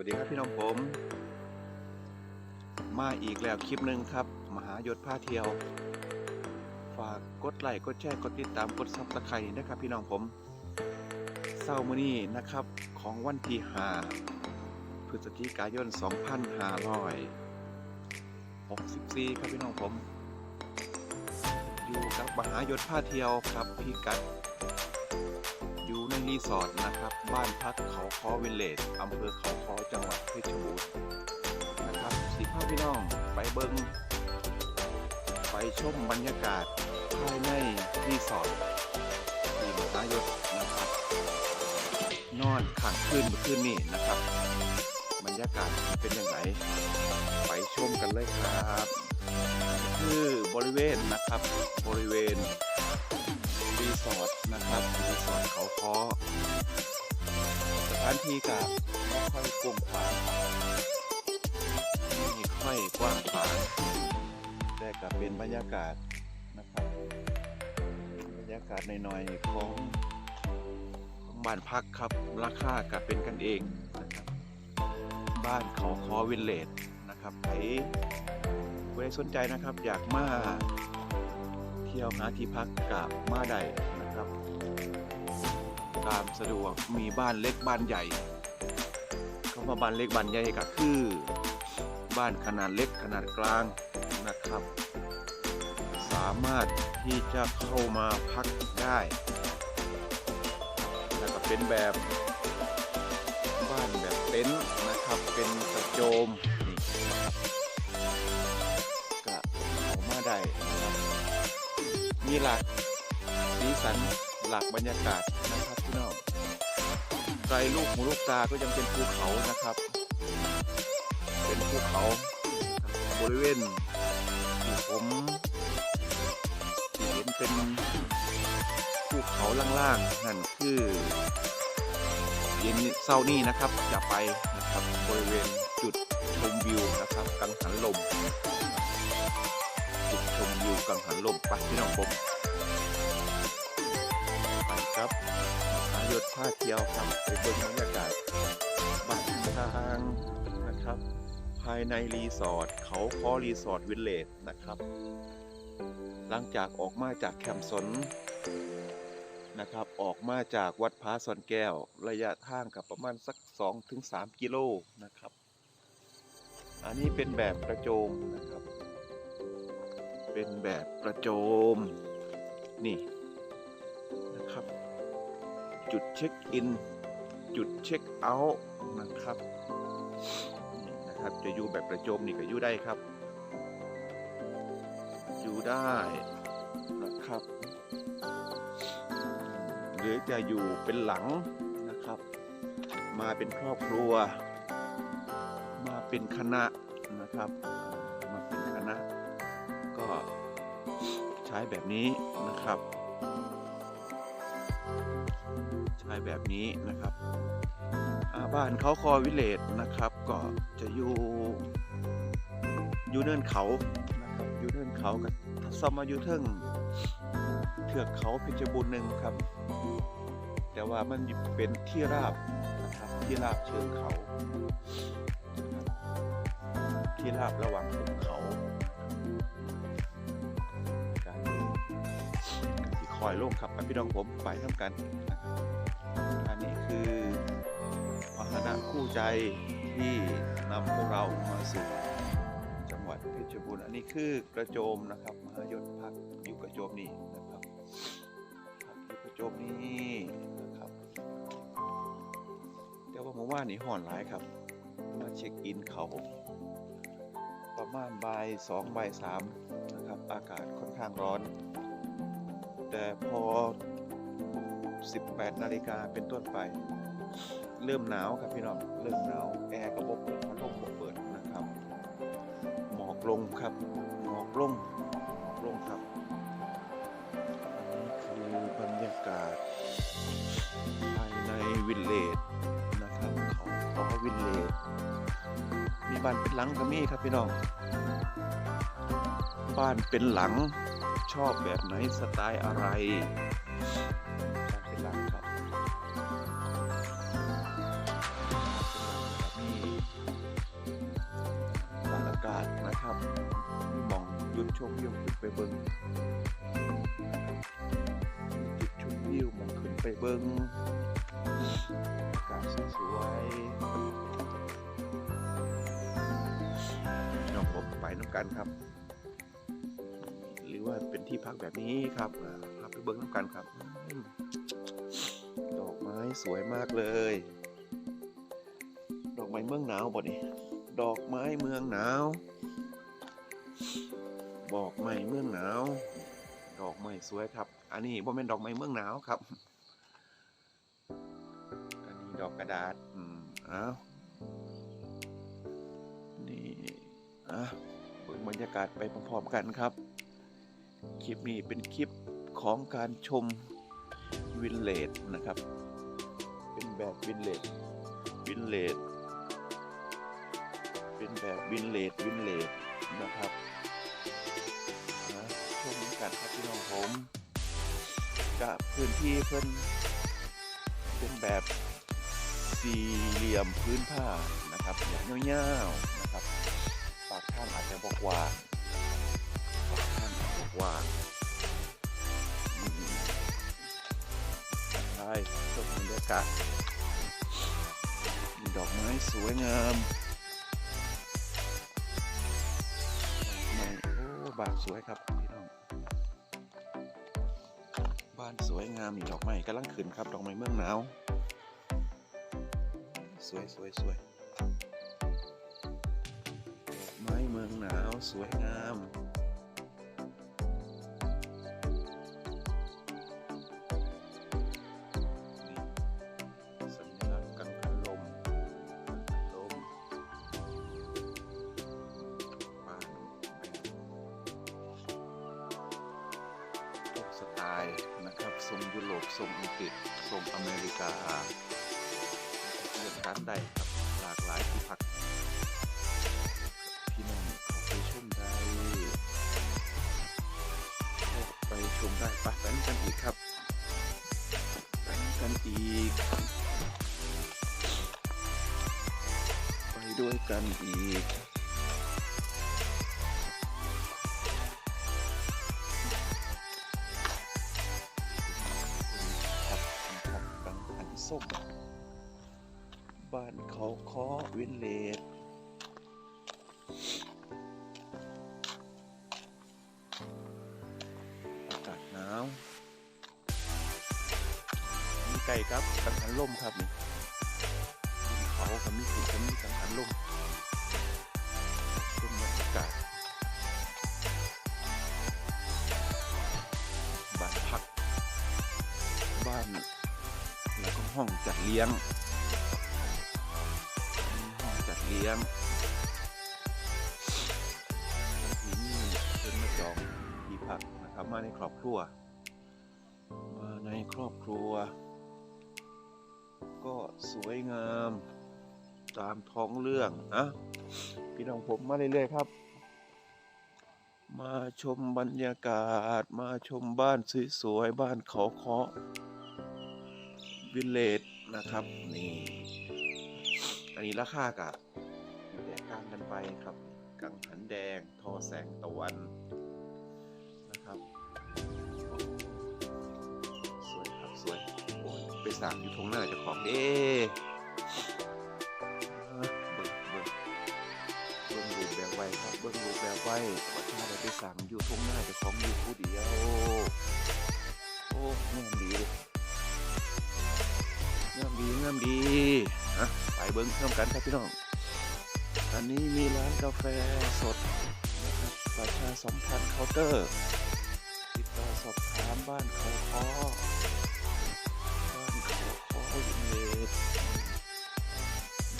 วัสดีครับพี่น้องผม มาอีกแล้วคลิปหนึ่งครับ มหายศผ้าเที่ยว ฝากกดไลค์กดแชร์กดติดตามกดซับสไครต์นะครับ พี่น้องผมเศร้ามือนี้นะครับของวันที่5พฤศจิกายน 2564 ครับพี่น้องผม อยู่กับมหายศผ้าเที่ยวครับพี่กัด รีสอร์ทนะครับ บ้านพักเขาคอวิลเลจอำเภอเขาคอจังหวัดเพชรบูรณ์นะครับสีพาพี่น้องไปเบิงไปชมบรรยากาศภายในรีสอร์ทที่มหายศนะครับ นอนขังคืนเมื่อคืนนี้นะครับ บรรยากาศเป็นอย่างไรไปชมกันเลยครับ คือบริเวณนะครับบริเวณ รีสอร์ทนะครับรีสอร์ทเขาคอสถานที่กับไม่ค่อยกว้างขวางไม่ค่อยกว้างขวางแต่กับเป็นบรรยากาศนะครับบรรยากาศหน่อยๆของของบ้านพักครับราคากับเป็นกันเองนะครับบ้านเขาคอวิลเลจนะครับใครผู้ใดสนใจนะครับอยากมา ที่ยวหาที่พักกับมาได้นะครับ ตามสะดวกมีบ้านเล็กบ้านใหญ่เข้ามาบ้านเล็กบ้านใหญ่ก็คือ บ้านขนาดเล็กขนาดกลางนะครับ สามารถที่จะเข้ามาพักได้แล้วก็เป็นแบบบ้านแบบเต็นท์นะครับ เป็นกระโจมนี่นะครับก็เข้ามาได้นะครับ มีหลักสีสันหลักบรรยากาศนะครับพี่น้องไกลลูกหูลูกตาก็ยังเป็นภูเขานะครับ เป็นภูเขาบริเวณที่ผมที่เห็นเป็นภูเขาล่างๆนั่นคือเย็นเศร้านี่นะครับจะไปนะครับบริเวณจุดชมวิวนะครับกังหันลม ชมวิวกังหันลมไปพี่น้องผมไปครับหายศผ้าเที่ยวครับไปบิ่งบรรยากาศบ้านทางนะครับ ภายในรีสอร์ทเขาคอรีสอร์ทวิลเลจนะครับ หลังจากออกมาจากแคมป์สนนะครับ ออกมาจากวัดพระสอนแก้ว ระยะทางกับประมาณสัก 2-3 กิโลนะครับ อันนี้เป็นแบบกระโจมนะครับ เป็นแบบกระโจม นี่นะครับ จุดเช็คอิน จุดเช็คเอาท์นะครับนี่นะครับ จะอยู่แบบกระโจมนี่ก็อยู่ได้ครับ อยู่ได้นะครับ หรือจะอยู่เป็นหลังนะครับ มาเป็นครอบครัว มาเป็นคณะนะครับ ช้แบบนี้นะครับ ใช้แบบนี้นะครับอาบ้านเขาคอวิเลจนะครับ ก็จะอยู่อยู่เนินเขานะครับอยู่เนินเขากับสมมาอยู่เทิงเทือกเขาเพชรบูรณ์หนึ่งครับ แต่ว่ามันเป็นที่ราบนะครับที่ราบเชิงเขา ที่ราบระหว่างเขา อยลงขับกับพี่น้องผมไปทำกันนะครับอันนี้คือพาหนะคู่ใจที่นำพวกเรามาสู่จังหวัดเพชรบูรณ์อันนี้คือกระโจมนะครับมหายศพักอยู่กระโจมนี่นะครับพักอยู่กระโจมนี่นะครับแต่ว่าเมื่านนี้ห่อนหลายครับ มาเช็คอินเขาประมาณบ่ายสองบ่ายสามนะครับ อากาศค่อนข้างร้อน แต่พอ 18 นาฬิกาเป็นต้นไป เริ่มหนาวครับพี่น้องเริ่มหนาวแอร์ก็บบเปิดพัดลมบ่เปิดนะครับ หมอกลงครับ หมอกลงหมอกลงครับอันนี้คือบรรยากาศภายในวิลเลจนะครับเขาขอวิลเลจมีบ้านเป็นหลังก็มีครับพี่น้อง บ้านเป็นหลัง ชอบแบบไหนสไตล์อะไรเป็นหลักครับนี่บรรยากาศนะครับมองยุดชมวิวขึ้นไปเบิ้งจุดชมวิวมองขึ้นไปเบิ้งอากาศสวยน้องผมไปน้ำกันครับ ว่าเป็นที่พักแบบนี้ครับอ่าพาไปเบิ้งน้ำกันครับ ดอกไม้สวยมากเลย ดอกไม้เมืองหนาวบ่นี่ดอกไม้เมืองหนาว บอกไม้เมืองหนาว ดอกไม้สวยครับ อันนี้บ่แม่นดอกไม้เมืองหนาวครับ อันนี้ดอกกระดาษ อืมอ้าวนี่อะเบิ่งบรรยากาศไปพร้อมๆกันครับ คลิปนี้เป็นคลิปของการชมวินเลดนะครับ เป็นแบบวินเลดวินเลดเป็นแบบวินเลดวินเลดนะครับนะชมกันครับพี่น้องผมกับพื้นที่เพิ่นเป็นแบบสี่เหลี่ยมพื้นผ้านะครับอย่างยาวๆนะครับปากข้างอาจจะบอกว่า ว่างอืมใช่ชมบรรยากาศดอกไม้สวยงามดอกไม้โอ้บ้านสวยครับพี่น้อง บ้านสวยงามดอกไม้กำลังขึ้นครับ ดอกไม้เมืองหนาว สวยสวยสวยดอกไม้เมืองหนาวสวยงาม ทรงยุโรปทรงอังกฤษทรงอเมริกาเลือกการได้ครับหลากหลายที่พักพี่น้องเขาไปชมได้เข้าไปชมได้ไปไปนกันอีกครับไปนกันอีก ไปด้วยกันอีก ส้มบ้านเขาคอวินเลดอากาศหนาวมีไก่ครับกังหันลมครับนี่เขากับมีขุดกับมีกังหันลม ห้องจัดเลี้ยง ห้องจัดเลี้ยงนี่เป็นมาจองที่พักนะครับมาในครอบครัว มาในครอบครัว ก็สวยงามตามท้องเรื่องนะพี่น้องผมมาเรื่อยๆครับ มาชมบรรยากาศ มาชมบ้านสวยๆบ้านเขาเคาะ วิลเลจนะครับ นี่ อันนี้ราคากะแตกต่างกันไปครับ กังหันแดง ทอแสงตะวันนะครับ สวยครับสวยโอ้ยไปสั่งอยู่ทงหน้าจ้าของเด้อะเบิ่งเบิ่งเบิ่งรูปแบบไว้ครับเบิ่งรูปแบบไว้ว่าถ้าได้ไปสั่งอยู่ทงหน้าจ้าของอยู่ผู้เดียว โอ้งามดีเลย ดีงามดีอะไปเบิ้งเพิ่มกันครับพี่น้อง อันนี้มีร้านกาแฟสดนะครับประชาสัมพันธ์เคาน์เตอร์ ติดต่อสอบถามบ้านเขาคอบ้านเขาคอวินเลด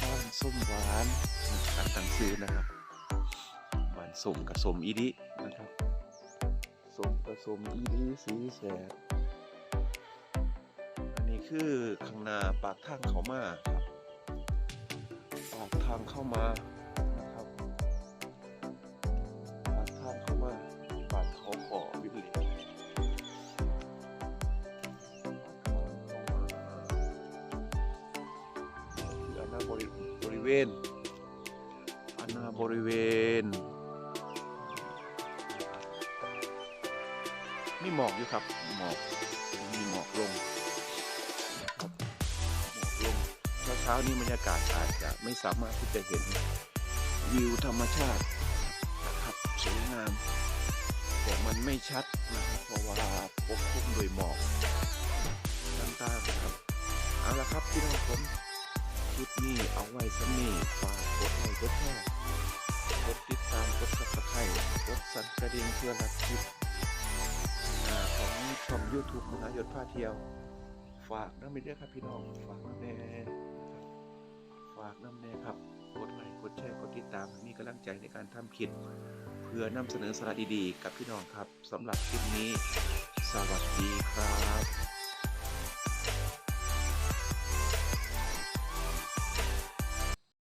บ้านส้มหวานการตั้งซื้อนะครับบ้านส้มกับส้มอีดินะครับส้มกับส้มอีดิสีแสด คือข้างหน้าปากทางเขามาครับ ปากทางเข้ามานะครับ ปากทางเข้ามาปากเขาขอวิลเลจปากทางเข้ามาคืออันหน้าบริบริเวณอันหน้าบริเวณมีหมอกอยู่ครับหมอกมีหมอกลง ช้าเช้านี้บรรยากาศอาจจะไม่สามารถที่จะเห็นวิวธรรมชาตินะครับสวยงาม แต่มันไม่ชัดนะครับเพราะว่าปกคลุมด้วยหมอกต่างๆนะครับเอาละครับพี่น้องผมคลิปนี้เอาไว้สำนีฝากกดไลค์กดแชร์กดติดตามกดซับสไครต์กดสั่นกระดิ่งเพื่อรับคลิปของช่อง YouTube มหายศพาเที่ยว ฝากน้ำไม่ได้อครับพี่น้องฝากน้ำแน่ ฝากน้ำแน่ครับ กดไลค์ กดแชร์ กดติดตามมีกำลังใจในการทำคลิป เพื่อนำเสนอสาระดีๆ กับพี่น้องครับสำหรับคลิปนี้ สวัสดีครับ